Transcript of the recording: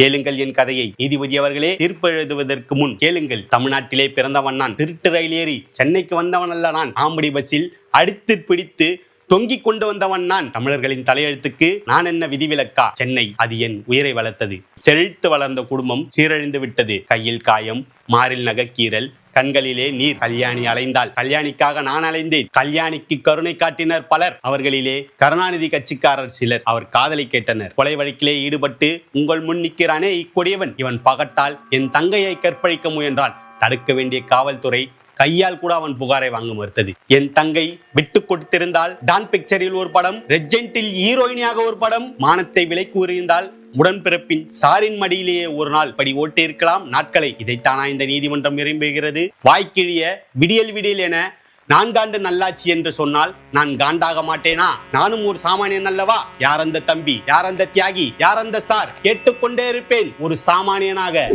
கேளுங்கள் என் கதையை. நீதிபதி அவர்களே தீர்ப்பு எழுதுவதற்கு முன் கேளுங்கள். தமிழ்நாட்டிலே பிறந்தவன் நான். திருட்டு ரயில் ஏறி சென்னைக்கு வந்தவன் அல்ல நான். ஆம்படி பஸ்ஸில் அடித்து பிடித்து தொங்கிக் கொண்டு வந்தவன் நான். தமிழர்களின் தலையெழுத்துக்கு நான் என்ன விதிவிலக்கா? சென்னை அது என் உயிரை வளர்த்தது. செழித்து வளர்ந்த குடும்பம் சீரழிந்து விட்டது. கையில் காயம் மாறில் நகக்கீரல் கண்களிலே நீர் கல்யாணி அலைந்தாள். கல்யாணிக்காக நான் அலைந்தேன். கல்யாணிக்கு கருணை காட்டினர் பலர். அவர்களிலே கருணாநிதி கட்சிக்காரர் சிலர். அவர் காதலை கேட்டனர். கொலை வழக்கிலே ஈடுபட்டு உங்கள் முன் நிற்கிறானே இக்கொடியவன். இவன் பகட்டால் என் தங்கையை கற்பழிக்க முயன்றான். தடுக்க வேண்டிய காவல்துறை கையால் கூட அவன் புகாரை வாங்க மறுத்தது. என் தங்கை விட்டு கொடுத்திருந்தால் டான் பிக்சரில் ஒரு படம் ரெஜென்டில் ஹீரோயினியாக ஒரு படம் மானத்தை விலை கூறியிருந்தால் உடன்பிறப்பின் சாரின் மடியிலேயே ஒரு நாள் படி ஓட்டியிருக்கலாம். நாட்களை இதைத்தானா இந்த நீதிமன்றம் விரும்புகிறது வாய்க்கிழிய விடியல் விடியல் என நான்காண்டு நல்லாட்சி என்று சொன்னால் நான் காண்டாக மாட்டேனா? நானும் ஒரு சாமானியன் அல்லவா? யார் அந்த தம்பி? யார் அந்த தியாகி? யார் அந்த சார்? கேட்டுக்கொண்டே இருப்பேன். ஒரு சாமானியனாக